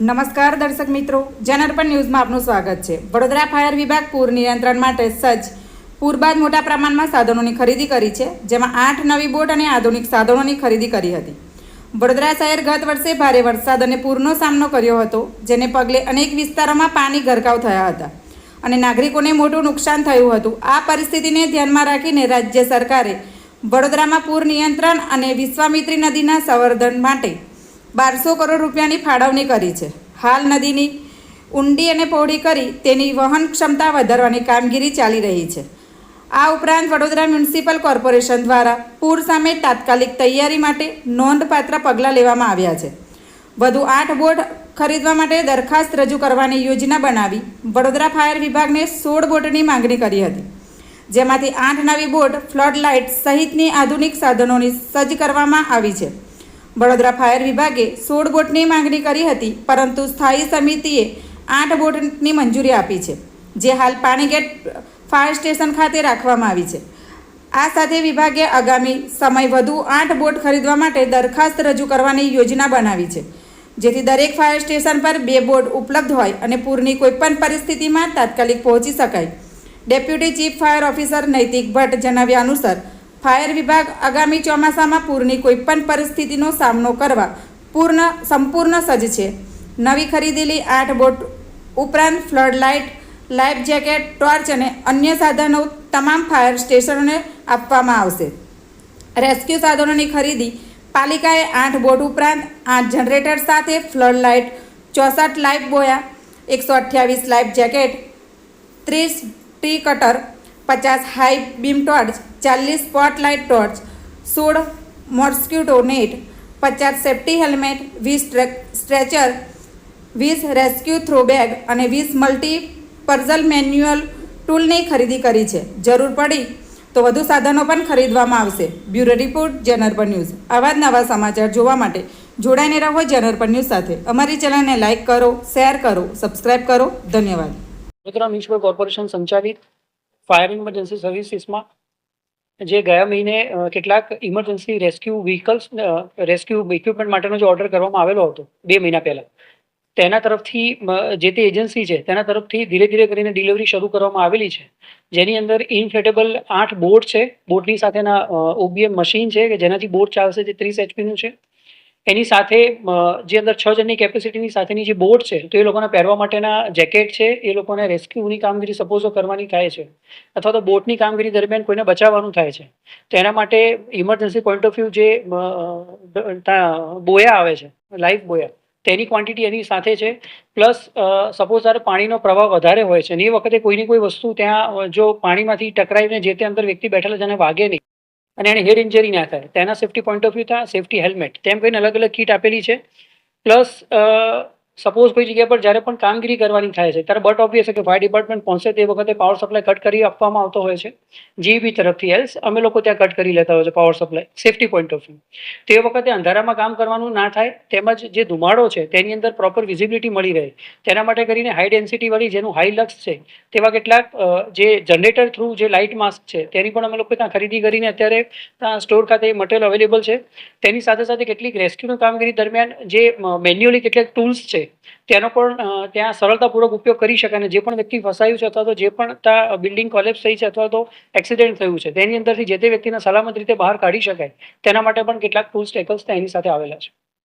નમસ્કાર દર્શક મિત્રો જનઅર્પણ ન્યૂઝમાં આપનું સ્વાગત છે. વડોદરા ફાયર વિભાગ પૂર નિયંત્રણ માટે સજ્જ પૂર બાદ મોટા પ્રમાણમાં સાધનોની ખરીદી કરી છે, જેમાં આઠ નવી બોટ અને આધુનિક સાધનોની ખરીદી કરી હતી. વડોદરા શહેર ગત વર્ષે ભારે વરસાદ અને પૂરનો સામનો કર્યો હતો, જેને પગલે અનેક વિસ્તારોમાં પાણી ગરકાવ થયા હતા. અને નાગરિકોને મોટું નુકસાન થયું હતું. આ પરિસ્થિતિને ધ્યાનમાં રાખીને રાજ્ય સરકારે વડોદરામાં પૂર નિયંત્રણ અને વિશ્વામિત્રી નદીના સંવર્ધન માટે બારસો કરોડ રૂપિયાની ફાળવણી કરી છે. હાલ નદીની ઊંડી અને પહોળી કરી તેની વહન ક્ષમતા વધારવાની કામગીરી ચાલી રહી છે. આ ઉપરાંત વડોદરા મ્યુનિસિપલ કોર્પોરેશન દ્વારા પૂર સામે તાત્કાલિક તૈયારી માટે નોંધપાત્ર પગલાં લેવામાં આવ્યા છે. વધુ આઠ બોટ ખરીદવા માટે દરખાસ્ત રજૂ કરવાની યોજના બનાવી વડોદરા ફાયર વિભાગને સોળ બોટની માંગણી કરી હતી. જેમાંથી આઠ નવી બોટ ફ્લડ લાઇટ સહિતની આધુનિક સાધનોની સજ્જ કરવામાં આવી છે. વડોદરા ફાયર વિભાગે સોળ બોટની માંગણી કરી હતી, પરંતુ સ્થાયી સમિતિએ આઠ બોટની મંજૂરી આપી છે, જે હાલ પાણીગેટ ફાયર સ્ટેશન ખાતે રાખવામાં આવી છે. આ સાથે વિભાગે આગામી સમય વધુ આઠ બોટ ખરીદવા માટે દરખાસ્ત રજૂ કરવાની યોજના બનાવી છે, જેથી દરેક ફાયર સ્ટેશન પર બે બોટ ઉપલબ્ધ હોય અને પૂરની કોઈપણ પરિસ્થિતિમાં તાત્કાલિક પહોંચી શકાય. ડેપ્યુટી ચીફ ફાયર ઓફિસર નૈતિક ભટ્ટ જણાવ્યા અનુસાર ફાયર વિભાગ આગામી ચોમાસામાં પૂરની કોઈપણ પરિસ્થિતિનો સામનો કરવા પૂર્ણ, સંપૂર્ણ સજ્જ છે. નવી ખરીદેલી આઠ બોટ ઉપરાંત flood light, life jacket, torch અને અન્ય સાધનો તમામ ફાયર સ્ટેશનોને આપવામાં આવશે. રેસ્ક્યુ સાધનોની ખરીદી પાલિકાએ આઠ બોટ ઉપરાંત આઠ જનરેટર સાથે ફ્લડ લાઇટ, ચોસઠ લાઈફ બોયા, એકસો અઠ્યાવીસ લાઈફ જેકેટ, ત્રીસ ટ્રી કટર, પચાસ હાઈ બીમ ટોર્ચ ચાલીસ સ્પોટલાઇટ ટોર્ચ, સોળ મોસ્ક્યુટો નેટ, પચાસ સેફ્ટી હેલ્મેટ, વીસ સ્ટ્રેચર, વીસ રેસ્ક્યુ થ્રો બેગ અને વીસ મલ્ટી પર્ઝલ મેન્યુઅલ ટૂલની ખરીદી કરી છે. જરૂર પડી તો વધુ સાધનો પણ ખરીદવામાં આવશે. બ્યુરો રિપોર્ટ, જનરપર ન્યૂઝ. આવા જ નવા સમાચાર જોવા માટે જોડાઈને રહો જનરપર ન્યૂઝ સાથે. અમારી ચેનલને લાઇક કરો, શેર કરો, સબસ્ક્રાઇબ કરો. ધન્યવાદ. વડોદરા મ્યુનિસિપલ કોર્પોરેશન સંચાલિત ફાયર ઇમરજન્સી સર્વિસીસમાં જે ગયા મહિને કેટલાક emergency rescue vehicles rescue equipment માટેનો જે ઓર્ડર કરવામાં આવેલો હતો, બે મહિના પહેલાં. તેના તરફથી જે તે એજન્સી છે, તેના તરફથી ધીરે ધીરે કરીને ડિલિવરી શરૂ કરવામાં આવેલી છે. જેની અંદર ઇનફ્લેટેબલ આઠ બોટ છે બોટની સાથેના ઓબીએમ મશીન છે, કે જેનાથી બોટ ચાલશે જે ત્રીસ એચપીનું છે. એની સાથે જે અંદર છ જણની કેપેસિટીની સાથેની જે બોટ છે, તો એ લોકોને પહેરવા માટેના જેકેટ છે, એ લોકોને રેસ્ક્યુની કામગીરી સપોઝો કરવાની થાય છે. અથવા તો બોટની કામગીરી દરમિયાન કોઈને બચાવવાનું થાય છે. તો એના માટે ઇમરજન્સી પોઈન્ટ ઓફ વ્યૂ જે બોયા આવે છે લાઈફ બોયા, તેની ક્વોન્ટિટી એની સાથે છે. પ્લસ સપોઝ જ્યારે પાણીનો પ્રવાહ વધારે હોય છે અને એ વખતે કોઈની કોઈ વસ્તુ ત્યાં જો પાણીમાંથી ટકરાઈને જે તે અંદર વ્યક્તિ બેઠેલા એને વાગે નહીં અને એને હેડ ઇન્જરી ના થાય. તેના સેફ્ટી પોઈન્ટ ઓફ વ્યૂ ત્યાં સેફ્ટી હેલ્મેટ તેમ કરીને અલગ અલગ કીટ આપેલી છે. પ્લસ સપોઝ કોઈ જગ્યા પર જ્યારે પણ કામગીરી કરવાની થાય છે, ત્યારે બટ ઓબ્વિયસ છે કે ફાયર ડિપાર્ટમેન્ટ પહોંચે તે વખતે પાવર સપ્લાય કટ કરી આપવામાં આવતો હોય છે. જીબી તરફથી એલ્સ અમે લોકો ત્યાં કટ કરી લેતા હોય છે power supply safety point of view તે વખતે અંધારામાં કામ કરવાનું ના થાય, તેમજ જે ધુમાડો છે તેની અંદર પ્રોપર વિઝિબિલિટી મળી રહે. તેના માટે કરીને હાઈ ડેન્સિટીવાળી જેનું હાઈ લક્સ છે, તેવા કેટલાક જે જનરેટર થ્રુ જે લાઇટ માસ્ક છે, તેની પણ અમે લોકો ત્યાં ખરીદી કરીને અત્યારે ત્યાં સ્ટોર ખાતે મટીરિયલ અવેલેબલ છે. તેની સાથે સાથે કેટલીક રેસ્ક્યુની કામગીરી દરમિયાન જે મેન્યુઅલી કેટલાક ટૂલ્સ છે તેનો પણ ત્યાં સરળતાપૂર્વક ઉપયોગ કરી શકાય અને જે પણ વ્યક્તિ ફસાયું છે અથવા તો જે પણ ત્યાં બિલ્ડિંગ કોલેપ્સ થઈ છે અથવા તો એક્સિડન્ટ થયું છે, તેની અંદરથી જે તે વ્યક્તિને સલામત રીતે બહાર કાઢી શકાય, તેના માટે પણ કેટલાક ટૂલ્સ ટેકલ્સ એની સાથે આવેલા છે.